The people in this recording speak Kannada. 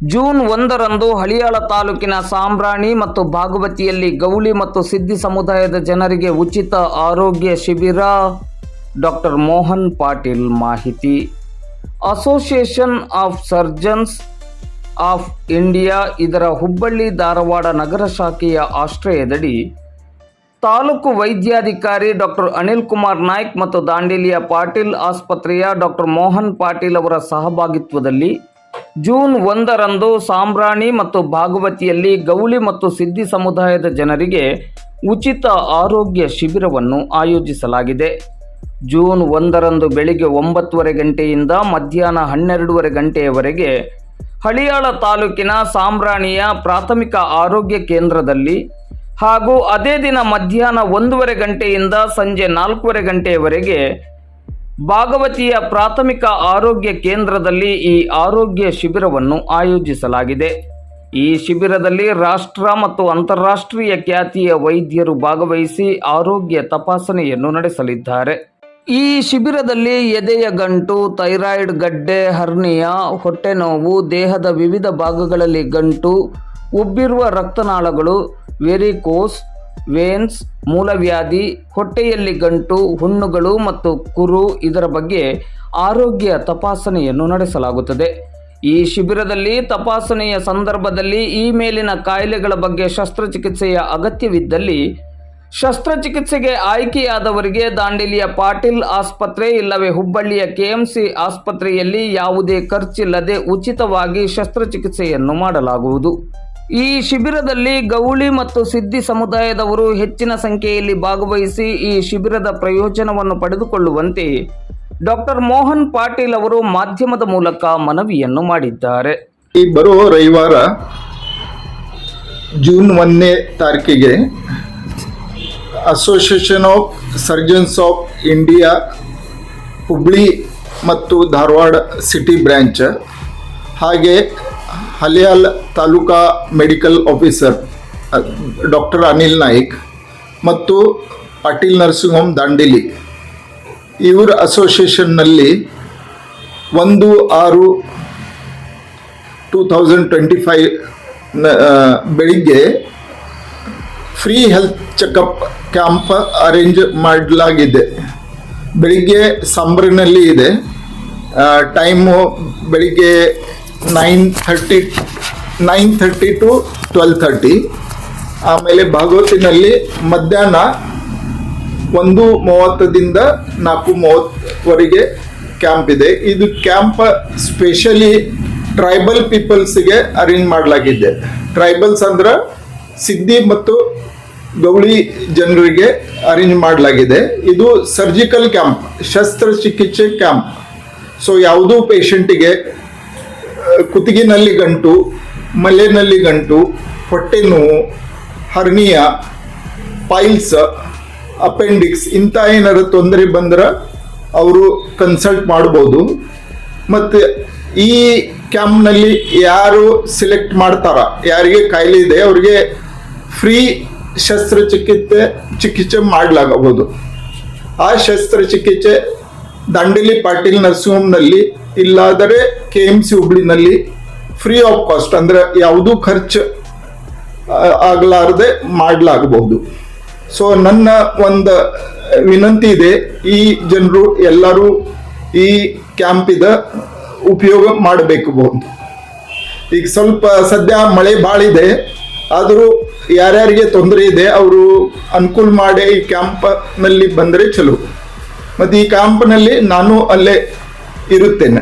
ಜೂನ್ ಒಂದರಂದು ಹಳಿಯಾಳ ತಾಲೂಕಿನ ಸಾಂಬ್ರಾಣಿ ಮತ್ತು ಭಾಗವತಿಯಲ್ಲಿ ಗೌಳಿ ಮತ್ತು ಸಿದ್ಧಿ ಸಮುದಾಯದ ಜನರಿಗೆ ಉಚಿತ ಆರೋಗ್ಯ ಶಿಬಿರ. ಡಾಕ್ಟರ್ ಮೋಹನ್ ಪಾಟೀಲ್ ಮಾಹಿತಿ. Association of surgeons of India ಇದರ ಹುಬ್ಬಳ್ಳಿ ಧಾರವಾಡ ನಗರ ಶಾಖೆಯ ಆಶ್ರಯದಡಿ ತಾಲೂಕು ವೈದ್ಯಾಧಿಕಾರಿ ಡಾಕ್ಟರ್ ಅನಿಲ್ ಕುಮಾರ್ ನಾಯ್ಕ್ ಮತ್ತು ದಾಂಡೇಲಿಯ ಪಾಟೀಲ್ ಆಸ್ಪತ್ರೆಯ ಡಾಕ್ಟರ್ ಮೋಹನ್ ಪಾಟೀಲ್ ಅವರ ಸಹಭಾಗಿತ್ವದಲ್ಲಿ ಜೂನ್ ಒಂದರಂದು ಸಾಂಬ್ರಾಣಿ ಮತ್ತು ಭಾಗವತಿಯಲ್ಲಿ ಗೌಳಿ ಮತ್ತು ಸಿದ್ಧಿ ಸಮುದಾಯದ ಜನರಿಗೆ ಉಚಿತ ಆರೋಗ್ಯ ಶಿಬಿರವನ್ನು ಆಯೋಜಿಸಲಾಗಿದೆ. ಜೂನ್ ಒಂದರಂದು ಬೆಳಿಗ್ಗೆ ಒಂಬತ್ತುವರೆ ಗಂಟೆಯಿಂದ ಮಧ್ಯಾಹ್ನ ಹನ್ನೆರಡೂವರೆ ಗಂಟೆಯವರೆಗೆ ಹಳಿಯಾಳ ತಾಲೂಕಿನ ಸಾಂಬ್ರಾಣಿಯ ಪ್ರಾಥಮಿಕ ಆರೋಗ್ಯ ಕೇಂದ್ರದಲ್ಲಿ ಹಾಗೂ ಅದೇ ದಿನ ಮಧ್ಯಾಹ್ನ ಒಂದೂವರೆ ಗಂಟೆಯಿಂದ ಸಂಜೆ ನಾಲ್ಕೂವರೆ ಗಂಟೆಯವರೆಗೆ ಭಾಗವತಿಯ ಪ್ರಾಥಮಿಕ ಆರೋಗ್ಯ ಕೇಂದ್ರದಲ್ಲಿ ಈ ಆರೋಗ್ಯ ಶಿಬಿರವನ್ನು ಆಯೋಜಿಸಲಾಗಿದೆ. ಈ ಶಿಬಿರದಲ್ಲಿ ರಾಷ್ಟ್ರ ಮತ್ತು ಅಂತಾರಾಷ್ಟ್ರೀಯ ಖ್ಯಾತಿಯ ವೈದ್ಯರು ಭಾಗವಹಿಸಿ ಆರೋಗ್ಯ ತಪಾಸಣೆಯನ್ನು ನಡೆಸಲಿದ್ದಾರೆ. ಈ ಶಿಬಿರದಲ್ಲಿ ಎದೆಯ ಗಂಟು, ಥೈರಾಯ್ಡ್ ಗಡ್ಡೆ, ಹರ್ನಿಯ ಹೊಟ್ಟೆ ನೋವು ದೇಹದ ವಿವಿಧ ಭಾಗಗಳಲ್ಲಿ ಗಂಟು, ಉಬ್ಬಿರುವ ರಕ್ತನಾಳಗಳು, ವೆರಿಕೋಸ್ ವೇನ್ಸ್ ಮೂಲವ್ಯಾಧಿ, ಹೊಟ್ಟೆಯಲ್ಲಿ ಗಂಟು, ಹುಣ್ಣುಗಳು ಮತ್ತು ಕುರು ಇದರ ಬಗ್ಗೆ ಆರೋಗ್ಯ ತಪಾಸಣೆಯನ್ನು ನಡೆಸಲಾಗುತ್ತದೆ. ಈ ಶಿಬಿರದಲ್ಲಿ ತಪಾಸಣೆಯ ಸಂದರ್ಭದಲ್ಲಿ ಈ ಮೇಲಿನ ಕಾಯಿಲೆಗಳ ಬಗ್ಗೆ ಶಸ್ತ್ರಚಿಕಿತ್ಸೆಯ ಅಗತ್ಯವಿದ್ದಲ್ಲಿ ಶಸ್ತ್ರಚಿಕಿತ್ಸೆಗೆ ಆಯ್ಕೆಯಾದವರಿಗೆ ದಾಂಡೇಲಿಯ ಪಾಟೀಲ್ ಆಸ್ಪತ್ರೆ ಇಲ್ಲವೇ ಹುಬ್ಬಳ್ಳಿಯ ಕೆಎಂಸಿ ಆಸ್ಪತ್ರೆಯಲ್ಲಿ ಯಾವುದೇ ಖರ್ಚಿಲ್ಲದೆ ಉಚಿತವಾಗಿ ಶಸ್ತ್ರಚಿಕಿತ್ಸೆಯನ್ನು ಮಾಡಲಾಗುವುದು. ಈ ಶಿಬಿರದಲ್ಲಿ ಗೌಳಿ ಮತ್ತು ಸಿದ್ಧಿ ಸಮುದಾಯದವರು ಹೆಚ್ಚಿನ ಸಂಖ್ಯೆಯಲ್ಲಿ ಭಾಗವಹಿಸಿ ಈ ಶಿಬಿರದ ಪ್ರಯೋಜನವನ್ನು ಪಡೆದುಕೊಳ್ಳುವಂತೆ ಡಾಕ್ಟರ್ ಮೋಹನ್ ಪಾಟೀಲ್ ಅವರು ಮಾಧ್ಯಮದ ಮೂಲಕ ಮನವಿಯನ್ನು ಮಾಡಿದ್ದಾರೆ. ಈ ಬರೋ ರವಿವಾರ ಜೂನ್ ಒಂದನೇ ತಾರೀಕಿಗೆ association of surgeons of India Hubli ಮತ್ತು ಧಾರವಾಡ ಸಿಟಿ ಬ್ರ್ಯಾಂಚ್ ಹಾಗೆ Haliyal taluka medical officer doctor Anil Naik ಮತ್ತು ಪಾಟೀಲ್ ನರ್ಸಿಂಗ್ ಹೋಮ್ ದಾಂಡೇಲಿ. ಇವರ ಅಸೋಸಿಯೇಷನ್ನಲ್ಲಿ ಒಂದು ಆರು ಟೂ ತೌಸಂಡ್ ಟ್ವೆಂಟಿ ಫೈವ್ ಬೆಳಿಗ್ಗೆ free health checkup camp arrange ಮಾಡಲಾಗಿದೆ. ಬೆಳಿಗ್ಗೆ ಸಾಂಬ್ರಿನಲ್ಲಿ ಇದೆ. ಟೈಮು ಬೆಳಿಗ್ಗೆ nine thirty nine thirty to twelve thirty. ಆಮೇಲೆ ಭಾಗವತಿನಲ್ಲಿ ಮಧ್ಯಾಹ್ನ ಒಂದು ಮೂವತ್ತದಿಂದ ನಾಲ್ಕು ಮೂವತ್ತವರೆಗೆ ಕ್ಯಾಂಪ್ ಇದೆ. ಇದು ಕ್ಯಾಂಪ್ ಸ್ಪೆಷಲಿ ಟ್ರೈಬಲ್ ಪೀಪಲ್ಸ್ಗೆ ಅರೇಂಜ್ ಮಾಡಲಾಗಿದೆ. ಟ್ರೈಬಲ್ಸ್ ಅಂದ್ರೆ ಸಿದ್ಧಿ ಮತ್ತು ಗೌಳಿ ಜನರಿಗೆ ಅರೇಂಜ್ ಮಾಡಲಾಗಿದೆ. ಇದು ಸರ್ಜಿಕಲ್ ಕ್ಯಾಂಪ್ ಶಸ್ತ್ರಚಿಕಿತ್ಸೆ ಕ್ಯಾಂಪ್ ಸೊ ಯಾವುದೂ ಪೇಷಂಟಿಗೆ ಕುತ್ತಿಗೆನಲ್ಲಿ ಗಂಟು, ಮಲೆನಲ್ಲಿ ಗಂಟು, ಹೊಟ್ಟೆ ನೋವು, ಹರ್ನಿಯಾ, ಪೈಲ್ಸ್, ಅಪೆಂಡಿಕ್ಸ್ ಇಂಥ ಏನಾರು ತೊಂದರೆ ಬಂದ್ರೆ ಅವರು ಕನ್ಸಲ್ಟ್ ಮಾಡ್ಬೋದು. ಮತ್ತು ಈ ಕ್ಯಾಂಪ್ನಲ್ಲಿ ಯಾರು ಸಿಲೆಕ್ಟ್ ಮಾಡ್ತಾರ, ಯಾರಿಗೆ ಕಾಯಿಲೆ ಇದೆ, ಅವ್ರಿಗೆ ಫ್ರೀ ಶಸ್ತ್ರಚಿಕಿತ್ಸೆ, ಚಿಕಿತ್ಸೆ ಮಾಡಲಾಗಬಹುದು. ಆ ಶಸ್ತ್ರಚಿಕಿತ್ಸೆ ದಾಂಡೇಲಿ ಪಾಟೀಲ್ ನರ್ಸಿಂಗ್ ಹೋಮ್ನಲ್ಲಿ ಇಲ್ಲಾದರೆ ಕೆ ಎಂ ಸಿ ಹುಬ್ಳಿನಲ್ಲಿ ಫ್ರೀ ಆಫ್ ಕಾಸ್ಟ್ ಅಂದ್ರೆ ಯಾವುದೂ ಖರ್ಚು ಆಗಲಾರದೆ ಮಾಡಲಾಗಬಹುದು. ಸೊ ನನ್ನ ಒಂದು ವಿನಂತಿ ಇದೆ, ಈ ಜನರು ಎಲ್ಲರೂ ಈ ಕ್ಯಾಂಪಿದ ಉಪಯೋಗ ಮಾಡಬೇಕು ಈಗ ಸ್ವಲ್ಪ ಸದ್ಯ ಮಳೆ ಭಾಳ ಇದೆ ಆದರೂ ಯಾರ್ಯಾರಿಗೆ ತೊಂದರೆ ಇದೆ, ಅವರು ಅನುಕೂಲ ಮಾಡಿ ಈ ಕ್ಯಾಂಪ್ನಲ್ಲಿ ಬಂದರೆ ಚಲೋ. ಮತ್ತು ಈ ಕ್ಯಾಂಪ್ನಲ್ಲಿ ನಾನು ಅಲ್ಲೇ ಇರುತ್ತೇನೆ.